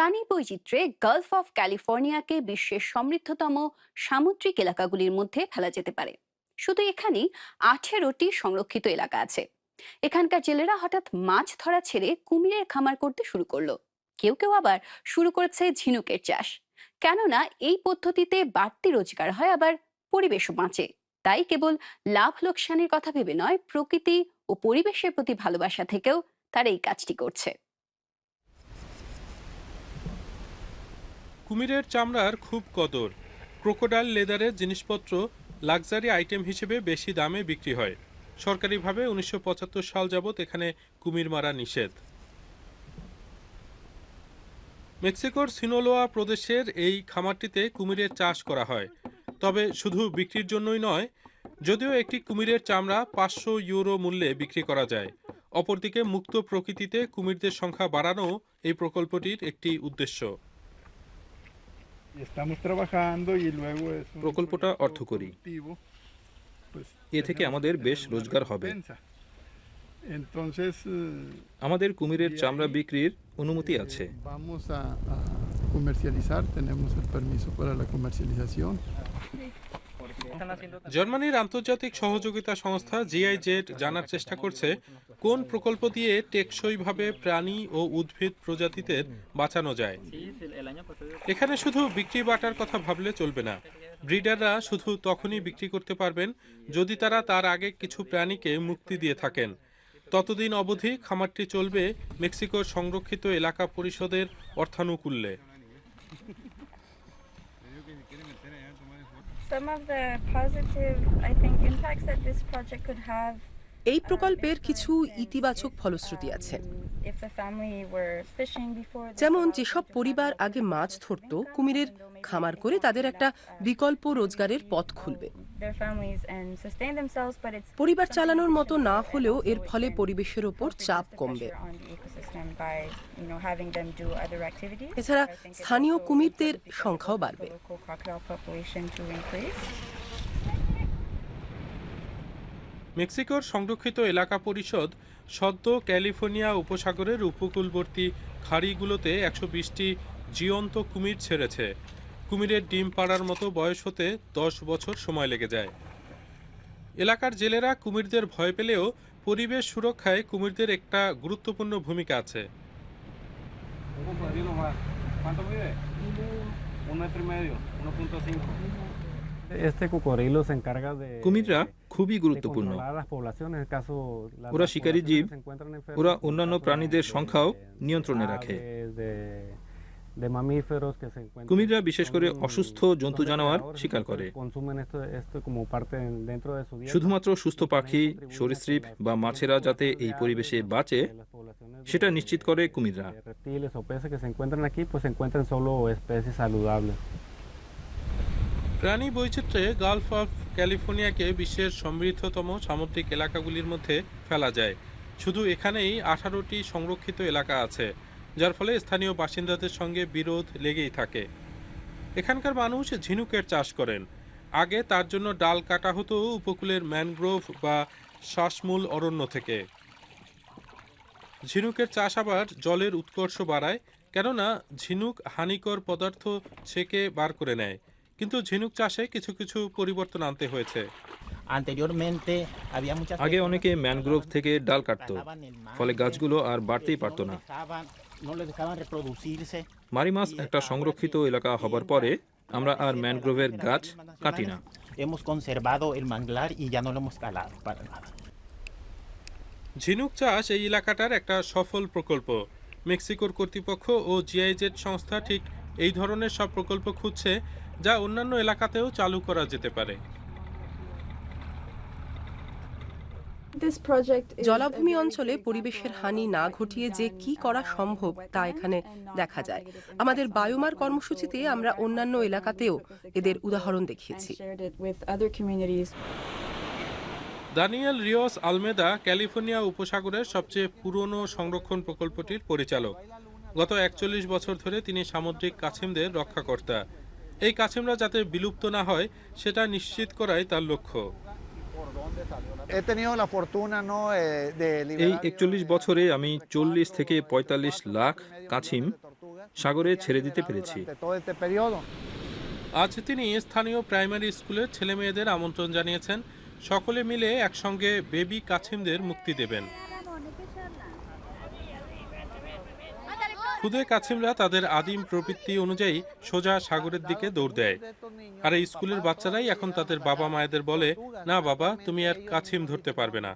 প্রাণী বৈচিত্র্যে Gulf of ক্যালিফোর্নিয়াকে বিশ্বের সমৃদ্ধতম সামুদ্রিক এলাকাগুলির মধ্যে ফেলা যেতে পারে। শুধু এখানেই আঠেরোটি সংরক্ষিত এলাকা আছে। এখানকার জেলেরা হঠাৎ মাছ ধরা ছেড়ে কুমিরের খামার করতে শুরু করল। কেউ কেউ আবার শুরু করেছে ঝিনুকের চাষ। কেননা এই পদ্ধতিতে বাড়তি রোজগার হয়, আবার পরিবেশও বাঁচে। তাই কেবল লাভ লোকসানের কথা ভেবে নয়, প্রকৃতি ও পরিবেশের প্রতি ভালোবাসা থেকেও তারা এই কাজটি করছে। কুমিরের চামড়ার খুব কদর। ক্রোকোডাইল লেদারের জিনিসপত্র লাক্সারি আইটেম হিসেবে বেশি দামে বিক্রি হয়। সরকারিভাবে উনিশশো পঁচাত্তর সাল যাবৎ এখানে কুমির মারা নিষেধ। মেক্সিকোর সিনোলোয়া প্রদেশের এই খামারটিতে কুমিরের চাষ করা হয়। তবে শুধু বিক্রির জন্যই নয়, যদিও একটি কুমিরের চামড়া পাঁচশো ইউরো মূল্যে বিক্রি করা যায়। অপরদিকে মুক্ত প্রকৃতিতে কুমিরদের সংখ্যা বাড়ানো এই প্রকল্পটির একটি উদ্দেশ্য। প্রকল্পটা অর্থকরী। এ থেকে আমাদের বেশ রোজগার হবে। আমাদের কুমিরের চামড়া বিক্রির অনুমতি আছে। জার্মানির আন্তর্জাতিক সহযোগিতা সংস্থা জিআইজেড জানার চেষ্টা করছে কোন প্রকল্প দিয়ে টেকসইভাবে প্রাণী ও উদ্ভিদ প্রজাতিদের বাঁচানো যায়? এখানে শুধু বিক্রি বাটার কথা ভাবলে চলবে না। ব্রিডাররা শুধু তখনই বিক্রি করতে পারবেন যদি তারা তার আগে কিছু প্রাণীকে মুক্তি দিয়ে থাকেন। ততদিন অবধি খামারটি চলবে মেক্সিকোর সংরক্ষিত এলাকা পরিষদের অর্থানুকূল্যে। Some of the positive, I think, impacts that this project could have. এই প্রকল্পের কিছু ইতিবাচক ফলশ্রুতি আছে। যেমন যেসব পরিবার আগে মাছ ধরত কুমিরের খামার করে তাদের একটা বিকল্প রোজগারের পথ খুলবে। পরিবার চালানোর মতো না হলেও এর ফলে পরিবেশের ওপর চাপ কমবে। এছাড়া স্থানীয় কুমিরদের সংখ্যাও বাড়বে। মেক্সিকোর সংরক্ষিত এলাকা পরিষদ সদ্য ক্যালিফোর্নিয়া উপসাগরের উপকূলবর্তী খাড়িগুলোতে একশো বিশটি জীবন্ত কুমির ছেড়েছে কুমিরের ডিম পাড়ার মতো বয়স হতে দশ বছর সময় লেগে যায় এলাকার জেলেরা কুমিরদের ভয় পেলেও পরিবেশ সুরক্ষায় কুমিরদের একটা গুরুত্বপূর্ণ ভূমিকা আছে Un cocodrilo más. ¿Cuánto mide? Un metro y medio, 1.5. কুমিররা খুবই গুরুত্বপূর্ণ ওরা শিকারী জীব ওরা অন্যান্য প্রাণীদের সংখ্যাও নিয়ন্ত্রণে রাখে কুমিররা বিশেষ করে অসুস্থ জন্তু জানোয়ার শিকার করে শুধুমাত্র সুস্থ পাখি সরীসৃপ বা মাছেরা যাতে এই পরিবেশে বাঁচে সেটা নিশ্চিত করে কুমিররা প্রাণী বৈচিত্র্যে গালফ অফ ক্যালিফোর্নিয়াকে বিশ্বের সমৃদ্ধতম সামুদ্রিক এলাকাগুলির মধ্যে ফেলা যায়। শুধু এখানেই আঠারোটি সংরক্ষিত এলাকা আছে, যার ফলে স্থানীয় বাসিন্দাদের সঙ্গে বিরোধ লেগেই থাকে। এখানকার মানুষ ঝিনুকের চাষ করেন। আগে তার জন্য ডাল কাটা হতো উপকূলের ম্যানগ্রোভ বা শ্বাসমূল অরণ্য থেকে। ঝিনুকের চাষ আবার জলের উৎকর্ষ বাড়ায়, কেননা ঝিনুক হানিকর পদার্থ ছেকে বার করে নেয়। কিন্তু ঝিনুক চাষে কিছু কিছু পরিবর্তন আনতে হয়েছে। আগে অনেকে ম্যানগ্রোভ থেকে ডাল কাটতো ফলে গাছগুলো আর বাড়তেই পারত না। মারি মাস একটা সংরক্ষিত এলাকা হবার পরে আমরা আর ম্যানগ্রোভের গাছ কাটি না। ঝিনুক চাষ এই এলাকাটার একটা সফল প্রকল্প। মেক্সিকোর কর্তৃপক্ষ ও জিআইজেড সংস্থা ঠিক এই ধরনের সব প্রকল্প খুঁজছে যা অন্যান্য এলাকাতেও চালু করা যেতে পারে। জলাভূমি অঞ্চলে পরিবেশের হানি না ঘটিয়ে যে কি করা সম্ভব তা এখানে দেখা যায়। আমাদের বায়োমার কর্মসূচিতে আমরা অন্যান্য এলাকাতেও এদের উদাহরণ দেখিয়েছি। দানিয়েল রিওস আলমেদা ক্যালিফোর্নিয়া উপসাগরের সবচেয়ে পুরনো সংরক্ষণ প্রকল্পটির পরিচালক। গত একচল্লিশ বছর ধরে তিনি সামুদ্রিক কাছিমদের রক্ষাকর্তা। এই কাছিমরা যাতে বিলুপ্ত না হয় সেটা নিশ্চিত করাই তার লক্ষ্য। Eh, এই একচল্লিশ বছরে আমি চল্লিশ থেকে পঁয়তাল্লিশ লাখ কাছিম সাগরে ছেড়ে দিতে পেরেছি. আজ তিনি স্থানীয় প্রাইমারি স্কুলের ছেলে মেয়েদের আমন্ত্রণ জানিয়েছেন। সকলে মিলে একসঙ্গে বেবি কাছিমদের মুক্তি দেবেন। খুদে কাছিমরা তাদের আদিম প্রবৃত্তি অনুযায়ী সোজা সাগরের দিকে দৌড় দেয়। আর এই স্কুলের বাচ্চারাই এখন তাদের বাবা মায়েদের বলে, না বাবা, তুমি আর কাছিম ধরতে পারবে না।